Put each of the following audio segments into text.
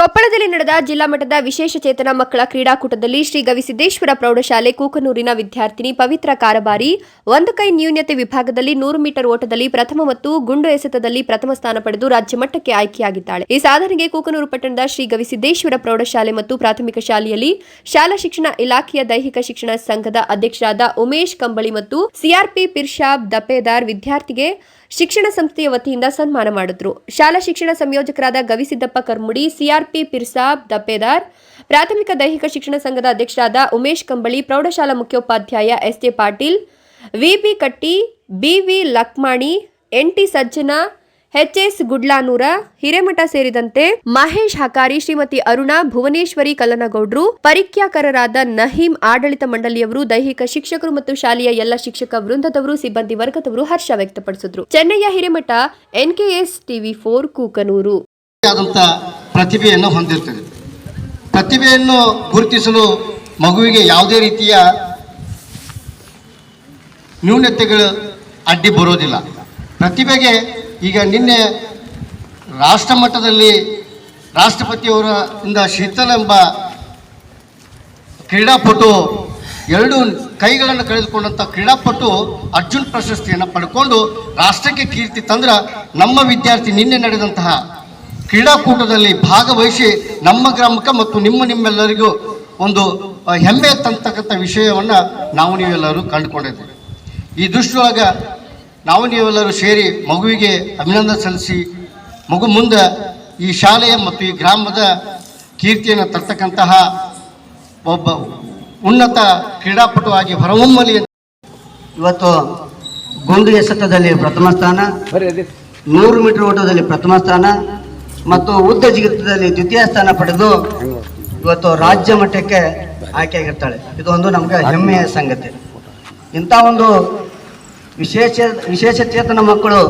ಕೊಪ್ಪಳದಲ್ಲಿ ನಡೆದ ಜಿಲ್ಲಾ ಮಟ್ಟದ ವಿಶೇಷ ಚೇತನ ಮಕ್ಕಳ ಕ್ರೀಡಾಕೂಟದಲ್ಲಿ ಶ್ರೀ ಗವಿಸಿದ್ದೇಶ್ವರ ಪ್ರೌಢಶಾಲೆ ಕೂಕನೂರಿನ ವಿದ್ಯಾರ್ಥಿನಿ ಪವಿತ್ರ ಕಾರಬಾರಿ, ಒಂದು ಕೈ ನ್ಯೂನ್ಯತೆ ವಿಭಾಗದಲ್ಲಿ ನೂರು ಮೀಟರ್ ಓಟದಲ್ಲಿ ಪ್ರಥಮ ಮತ್ತು ಗುಂಡು ಎಸೆತದಲ್ಲಿ ಪ್ರಥಮ ಸ್ಥಾನ ಪಡೆದು ರಾಜ್ಯ ಮಟ್ಟಕ್ಕೆ ಆಯ್ಕೆಯಾಗಿದ್ದಾಳೆ. ಈ ಸಾಧನೆಗೆ ಕೂಕನೂರು ಪಟ್ಟಣದ ಶ್ರೀ ಗವಿಸಿದ್ದೇಶ್ವರ ಪ್ರೌಢಶಾಲೆ ಮತ್ತು ಪ್ರಾಥಮಿಕ ಶಾಲೆಯಲ್ಲಿ ಶಾಲಾ ಶಿಕ್ಷಣ ಇಲಾಖೆಯ ದೈಹಿಕ ಶಿಕ್ಷಣ ಸಂಘದ ಅಧ್ಯಕ್ಷರಾದ ಉಮೇಶ್ ಕಂಬಳಿ ಮತ್ತು ಸಿಆರ್ಪಿ ಪಿರ್ಷಾಬ್ ದಪೇದಾರ್ ವಿದ್ಯಾರ್ಥಿಗೆ ಶಿಕ್ಷಣ ಸಂಸ್ಥೆಯ ವತಿಯಿಂದ ಸನ್ಮಾನ ಮಾಡಿದ್ರು. ಶಾಲಾ ಶಿಕ್ಷಣ ಸಂಯೋಜಕರಾದ ಗವಿಸಿದ್ದಪ್ಪ ಕರ್ಮುಡಿ ಸಿಆರ್ಪಿ ಪಿರ್ಸಾಬ್ ದಪ್ಪೇದಾರ್ ಪ್ರಾಥಮಿಕ ದೈಹಿಕ ಶಿಕ್ಷಣ ಸಂಘದ ಅಧ್ಯಕ್ಷರಾದ ಉಮೇಶ್ ಕಂಬಳಿ, ಪ್ರೌಢಶಾಲಾ ಮುಖ್ಯೋಪಾಧ್ಯಾಯ S J Patil, V B Katti, B V Lakmani, N T Sajjan, H S Gudlanur, Hiremath ಸೇರಿದಂತೆ ಮಹೇಶ್ ಹಕಾರಿ, ಶ್ರೀಮತಿ ಅರುಣಾ, ಭುವನೇಶ್ವರಿ ಕಲ್ಲನಗೌಡ್ರು ಪರೀಕ್ಷಾಕರರಾದ ನಹೀಂ ಆಡಳಿತ ಮಂಡಳಿಯವರು, ದೈಹಿಕ ಶಿಕ್ಷಕರು ಮತ್ತು ಶಾಲೆಯ ಎಲ್ಲ ಶಿಕ್ಷಕ ವೃಂದದವರು, ಸಿಬ್ಬಂದಿ ವರ್ಗದವರು ಹರ್ಷ ವ್ಯಕ್ತಪಡಿಸಿದ್ರು. ಚೆನ್ನೈಯ Hiremath, NKS TV four, Kukanur. ಪ್ರತಿಭೆಯನ್ನು ಹೊಂದಿರ್ತದೆ. ಪ್ರತಿಭೆಯನ್ನು ಗುರುತಿಸಲು ಮಗುವಿಗೆ ಯಾವುದೇ ರೀತಿಯ ನ್ಯೂನತೆಗಳು ಅಡ್ಡಿ ಬರೋದಿಲ್ಲ. ಪ್ರತಿಭೆಗೆ ಈಗ ನಿನ್ನೆ ರಾಷ್ಟ್ರ ಮಟ್ಟದಲ್ಲಿ ರಾಷ್ಟ್ರಪತಿಯವರ ಇಂದ ಶೀತಲ್ ಎಂಬ ಕ್ರೀಡಾಪಟು ಎರಡು ಕೈಗಳನ್ನು ಕಳೆದುಕೊಂಡಂಥ ಕ್ರೀಡಾಪಟು ಅರ್ಜುನ್ ಪ್ರಶಸ್ತಿಯನ್ನು ಪಡ್ಕೊಂಡು ರಾಷ್ಟ್ರಕ್ಕೆ ಕೀರ್ತಿ ತಂದ್ರೆ ನಮ್ಮ ವಿದ್ಯಾರ್ಥಿ ನಿನ್ನೆ ನಡೆದಂತಹ ಕ್ರೀಡಾಕೂಟದಲ್ಲಿ ಭಾಗವಹಿಸಿ ನಮ್ಮ ಗ್ರಾಮಕ್ಕೆ ಮತ್ತು ನಿಮ್ಮ ನಿಮ್ಮೆಲ್ಲರಿಗೂ ಒಂದು ಹೆಮ್ಮೆ ತಂತಕ್ಕಂಥ ವಿಷಯವನ್ನು ನಾವು ನೀವೆಲ್ಲರೂ ಕಂಡುಕೊಂಡಿದ್ದೇವೆ ಈ ದೃಷ್ಟಿಯೊಳಗೆ ನಾವು ನೀವೆಲ್ಲರೂ ಸೇರಿ ಮಗುವಿಗೆ ಅಭಿನಂದನೆ ಸಲ್ಲಿಸಿ ಮಗು ಮುಂದೆ ಈ ಶಾಲೆಯ ಮತ್ತು ಈ ಗ್ರಾಮದ ಕೀರ್ತಿಯನ್ನು ತರ್ತಕ್ಕಂತಹ ಒಬ್ಬ ಉನ್ನತ ಕ್ರೀಡಾಪಟುವಾಗಿ ಹೊರಹೊಮ್ಮಲಿ ಇವತ್ತು ಗುಂಡು ಎಸೆತದಲ್ಲಿ ಪ್ರಥಮ ಸ್ಥಾನ ನೂರು ಮೀಟರ್ ಓಟದಲ್ಲಿ ಪ್ರಥಮ ಸ್ಥಾನ ಮತ್ತು ಉದ್ದ ಜಿಗಿತದಲ್ಲಿ ದ್ವಿತೀಯ ಸ್ಥಾನ ಪಡೆದು ಇವತ್ತು ರಾಜ್ಯ ಮಟ್ಟಕ್ಕೆ ಆಯ್ಕೆಯಾಗಿರ್ತಾಳೆ. ಇದು ಒಂದು ನಮಗೆ ಹೆಮ್ಮೆಯ ಸಂಗತಿ. ಇಂಥ ಒಂದು ವಿಶೇಷ ವಿಶೇಷ ಚೇತನ ಮಕ್ಕಳು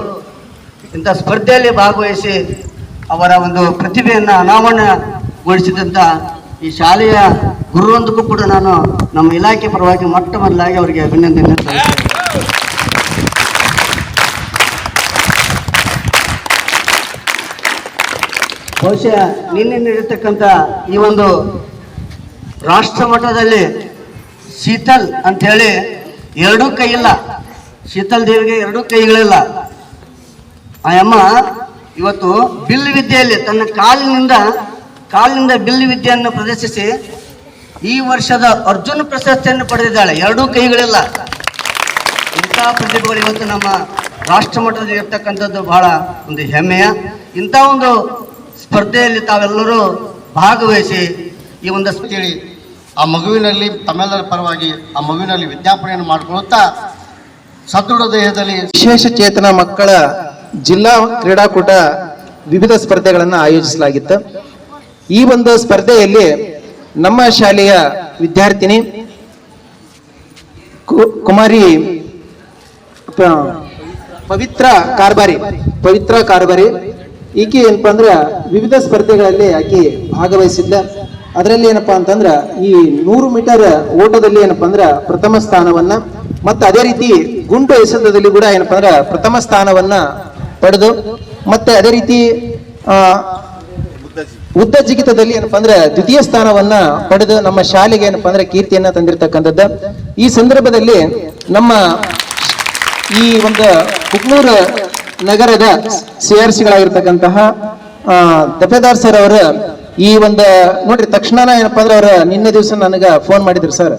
ಇಂಥ ಸ್ಪರ್ಧೆಯಲ್ಲಿ ಭಾಗವಹಿಸಿ ಅವರ ಒಂದು ಪ್ರತಿಭೆಯನ್ನು ಅನಾವರಣಗೊಳಿಸಿದಂಥ ಈ ಶಾಲೆಯ ಗುರುವೊಂದಕ್ಕೂ ಕೂಡ ನಾನು ನಮ್ಮ ಇಲಾಖೆ ಪರವಾಗಿ ಮೊಟ್ಟ ಮೊದಲಾಗಿ ಅವರಿಗೆ ಅಭಿನಂದನೆ ಬಹುಶಃ ನಿನ್ನೆ ನೀಡಿರ್ತಕ್ಕಂಥ ಈ ಒಂದು ರಾಷ್ಟ್ರ ಮಟ್ಟದಲ್ಲಿ ಶೀತಲ್ ಅಂತ ಹೇಳಿ ಎರಡೂ ಕೈ ಇಲ್ಲ ಶೀತಲ್ ದೇವಿಗೆ ಎರಡೂ ಕೈಗಳಿಲ್ಲ. ಆ ಅಮ್ಮ ಇವತ್ತು ಬಿಲ್ ವಿದ್ಯೆಯಲ್ಲಿ ತನ್ನ ಕಾಲಿನಿಂದ ಕಾಲಿನಿಂದ ಬಿಲ್ ವಿದ್ಯೆಯನ್ನು ಪ್ರದರ್ಶಿಸಿ ಈ ವರ್ಷದ ಅರ್ಜುನ ಪ್ರಶಸ್ತಿಯನ್ನು ಪಡೆದಿದ್ದಾಳೆ. ಎರಡೂ ಕೈಗಳಿಲ್ಲ. ಇಂಥ ಪ್ರತಿಭೆಗಳು ಇವತ್ತು ನಮ್ಮ ರಾಷ್ಟ್ರ ಮಟ್ಟದಲ್ಲಿ ಇರ್ತಕ್ಕಂಥದ್ದು ಬಹಳ ಒಂದು ಹೆಮ್ಮೆಯ, ಇಂಥ ಒಂದು ಸ್ಪರ್ಧೆಯಲ್ಲಿ ತಾವೆಲ್ಲರೂ ಭಾಗವಹಿಸಿ ಈ ಒಂದು ಸ್ಪ- ಆ ಮಗುವಿನಲ್ಲಿ ತಮ್ಮೆಲ್ಲರ ಪರವಾಗಿ ಆ ಮಗುವಿನಲ್ಲಿ ವಿಜ್ಞಾಪನೆಯನ್ನು ಮಾಡಿಕೊಳ್ಳುತ್ತಾ ಸದೃಢ ದೇಹದಲ್ಲಿ ವಿಶೇಷ ಚೇತನ ಮಕ್ಕಳ ಜಿಲ್ಲಾ ಕ್ರೀಡಾಕೂಟ ವಿವಿಧ ಸ್ಪರ್ಧೆಗಳನ್ನು ಆಯೋಜಿಸಲಾಗಿತ್ತು. ಈ ಒಂದು ಸ್ಪರ್ಧೆಯಲ್ಲಿ ನಮ್ಮ ಶಾಲೆಯ ವಿದ್ಯಾರ್ಥಿನಿ ಕುಮಾರಿ ಪವಿತ್ರ ಕಾರ್ಬಾರಿ ಪವಿತ್ರ ಕಾರ್ಬಾರಿ ಈಕೆ ಏನಪ್ಪ ಅಂದ್ರೆ ವಿವಿಧ ಸ್ಪರ್ಧೆಗಳಲ್ಲಿ ಆಕೆ ಭಾಗವಹಿಸಿದ್ದ ಅದರಲ್ಲಿ ಏನಪ್ಪಾ ಅಂತಂದ್ರ ಈ ನೂರು ಮೀಟರ್ ಓಟದಲ್ಲಿ ಏನಪ್ಪ ಅಂದ್ರೆ ಪ್ರಥಮ ಸ್ಥಾನವನ್ನ ಮತ್ತೆ ಅದೇ ರೀತಿ ಗುಂಡು ಎಸೆತದಲ್ಲಿ ಕೂಡ ಏನಪ್ಪ ಅಂದ್ರೆ ಪ್ರಥಮ ಸ್ಥಾನವನ್ನ ಪಡೆದು ಮತ್ತೆ ಅದೇ ರೀತಿ, ಆ ಉದ್ದ ಜಿಗಿತದಲ್ಲಿ ಏನಪ್ಪ ಅಂದ್ರೆ ದ್ವಿತೀಯ ಸ್ಥಾನವನ್ನ ಪಡೆದು ನಮ್ಮ ಶಾಲೆಗೆ ಏನಪ್ಪ ಅಂದ್ರೆ ಕೀರ್ತಿಯನ್ನ ತಂದಿರತಕ್ಕಂಥದ್ದು. ಈ ಸಂದರ್ಭದಲ್ಲಿ ನಮ್ಮ ಈ ಒಂದು ಕುಕ್ನೂರು ನಗರದ ಸಿ ಆರ್ ಸಿಗಳಾಗಿರ್ತಕ್ಕಂತಹ ಸರ್ ಅವರು ಈ ಒಂದು, ನೋಡ್ರಿ ತಕ್ಷಣ ಏನಪ್ಪ ಅಂದ್ರೆ ಅವ್ರ ನಿನ್ನೆ ದಿವಸ ನನಗೆ ಫೋನ್ ಮಾಡಿದ್ರು ಸರ್.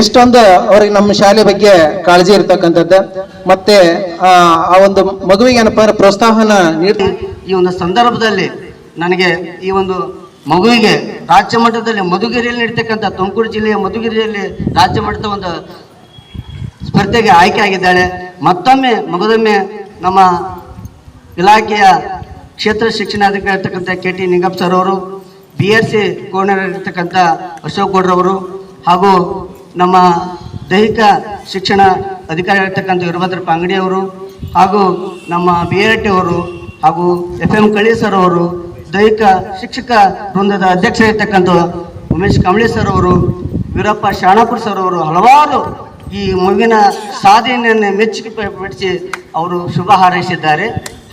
ಎಷ್ಟೊಂದು ಅವ್ರಿಗೆ ನಮ್ಮ ಶಾಲೆ ಬಗ್ಗೆ ಕಾಳಜಿ ಇರ್ತಕ್ಕಂಥದ್ದು. ಮತ್ತೆ, ಆ ಆ ಒಂದು ಮಗುವಿಗೆ ಏನಪ್ಪ ಅಂದ್ರೆ ಪ್ರೋತ್ಸಾಹನ ನೀಡಿ ಈ ಒಂದು ಸಂದರ್ಭದಲ್ಲಿ ನನಗೆ ಈ ಒಂದು ಮಗುವಿಗೆ ರಾಜ್ಯ ಮಟ್ಟದಲ್ಲಿ ಮಧುಗಿರಿಯಲ್ಲಿ ನಡೀತಕ್ಕಂಥ ತುಮಕೂರು ಜಿಲ್ಲೆಯ ಮಧುಗಿರಿಯಲ್ಲಿ ರಾಜ್ಯ ಮಟ್ಟದ ಒಂದು ಸ್ಪರ್ಧೆಗೆ ಆಯ್ಕೆ ಆಗಿದ್ದಾಳೆ. ಮತ್ತೊಮ್ಮೆ, ಮಗದೊಮ್ಮೆ ನಮ್ಮ ಇಲಾಖೆಯ ಕ್ಷೇತ್ರ ಶಿಕ್ಷಣಾಧಿಕಾರಿ ಇರ್ತಕ್ಕಂಥ ಕೆ ಟಿ ನಿಂಗಪ್ಪ ಸರ್ ಅವರು ಬಿ ಎಸ್ ಸಿ ಇರ್ತಕ್ಕಂಥ ಅಶೋಕ್ ಗೌಡ್ರವರು ಹಾಗೂ ನಮ್ಮ ದೈಹಿಕ ಶಿಕ್ಷಣ ಅಧಿಕಾರಿ ಇರ್ತಕ್ಕಂಥ ವೀರಭದ್ರ ಪಾಂಗಡಿಯವರು ಹಾಗೂ ನಮ್ಮ ಬಿ ಆರ್ ಟಿ ಅವರು ಹಾಗೂ ಎಫ್ ಎಂ ಕಳಿ ಸರ್ ಅವರು, ದೈಹಿಕ ಶಿಕ್ಷಕ ವೃಂದದ ಅಧ್ಯಕ್ಷರಿರ್ತಕ್ಕಂಥ ಉಮೇಶ್ ಕಂಬಳಿ ಸರ್ ಅವರು, ವೀರಪ್ಪ ಶಾಣಾಪುರ ಸರ್ ಅವರು ಹಲವಾರು ಈ ಮಗುವಿನ ಸಾಧನೆಯನ್ನು ಮೆಚ್ಚುಗೆ ಪಡಿಸಿ ಅವರು ಶುಭ ಹಾರೈಸಿದ್ದಾರೆ.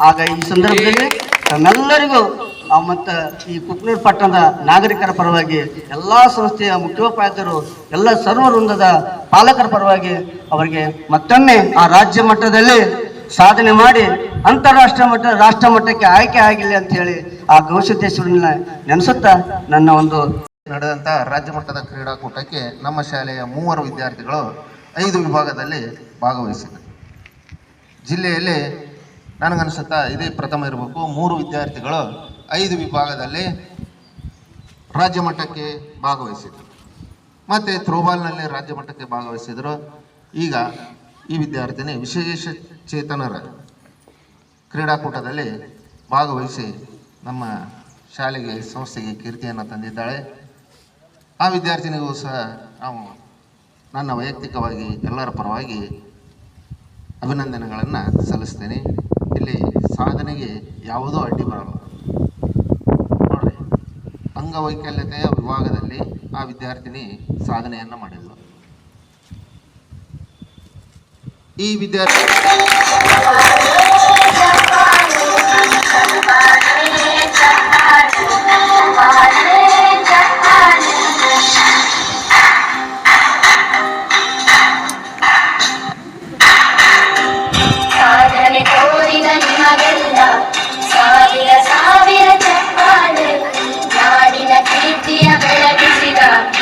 ಆಗ ಈ ಸಂದರ್ಭದಲ್ಲಿ ತಮ್ಮೆಲ್ಲರಿಗೂ ಮತ್ತು ಈ ಕುಕ್ನೂರು ಪಟ್ಟಣದ ನಾಗರಿಕರ ಪರವಾಗಿ ಎಲ್ಲ ಸಂಸ್ಥೆಯ ಮುಖ್ಯೋಪಾಧ್ಯಾಯರು, ಎಲ್ಲ ಸರ್ವವೃಂದದ ಪಾಲಕರ ಪರವಾಗಿ ಅವರಿಗೆ ಮತ್ತೊಮ್ಮೆ ಆ ರಾಜ್ಯ ಮಟ್ಟದಲ್ಲಿ ಸಾಧನೆ ಮಾಡಿ ಅಂತಾರಾಷ್ಟ್ರ ಮಟ್ಟ, ರಾಷ್ಟ್ರ ಮಟ್ಟಕ್ಕೆ ಆಯ್ಕೆ ಆಗಿಲ್ಲ ಅಂತ ಹೇಳಿ ಆ ಗೌಸಿದ್ದೇಶ್ವರನ ನೆನೆಸುತ್ತಾ ನನ್ನ ಒಂದು ನಡೆದಂಥ ರಾಜ್ಯ ಮಟ್ಟದ ಕ್ರೀಡಾಕೂಟಕ್ಕೆ ನಮ್ಮ ಶಾಲೆಯ ಮೂವರು ವಿದ್ಯಾರ್ಥಿಗಳು ಐದು ವಿಭಾಗದಲ್ಲಿ ಭಾಗವಹಿಸಿದರು ಜಿಲ್ಲೆಯಲ್ಲಿ ನನಗನ್ಸುತ್ತಾ ಇದೇ ಪ್ರಥಮ ಇರಬೇಕು. ಮೂರು ವಿದ್ಯಾರ್ಥಿಗಳು ಐದು ವಿಭಾಗದಲ್ಲಿ ರಾಜ್ಯ ಮಟ್ಟಕ್ಕೆ ಭಾಗವಹಿಸಿದರು. ಮತ್ತು ಥ್ರೋಬಾಲ್ನಲ್ಲಿ ರಾಜ್ಯ ಮಟ್ಟಕ್ಕೆ ಭಾಗವಹಿಸಿದರು. ಈಗ ಈ ವಿದ್ಯಾರ್ಥಿನಿ ವಿಶೇಷ ಚೇತನರ ಕ್ರೀಡಾಕೂಟದಲ್ಲಿ ಭಾಗವಹಿಸಿ ನಮ್ಮ ಶಾಲೆಗೆ, ಸಂಸ್ಥೆಗೆ ಕೀರ್ತಿಯನ್ನು ತಂದಿದ್ದಾಳೆ. ಆ ವಿದ್ಯಾರ್ಥಿನಿಗೂ ಸಹ ನಾವು ನನ್ನ ವೈಯಕ್ತಿಕವಾಗಿ ಎಲ್ಲರ ಪರವಾಗಿ ಅಭಿನಂದನೆಗಳನ್ನು ಸಲ್ಲಿಸ್ತೇನೆ. ಇಲ್ಲಿ ಸಾಧನೆಗೆ ಯಾವುದೂ ಅಡ್ಡಿ ಬರಲ್ಲ. ನೋಡ್ರಿ, ಅಂಗವೈಕಲ್ಯತೆಯ ವಿಭಾಗದಲ್ಲಿ ಆ ವಿದ್ಯಾರ್ಥಿನಿ ಸಾಧನೆಯನ್ನು ಮಾಡಿದ್ಲು. ಈ ವಿದ್ಯಾರ್ಥಿ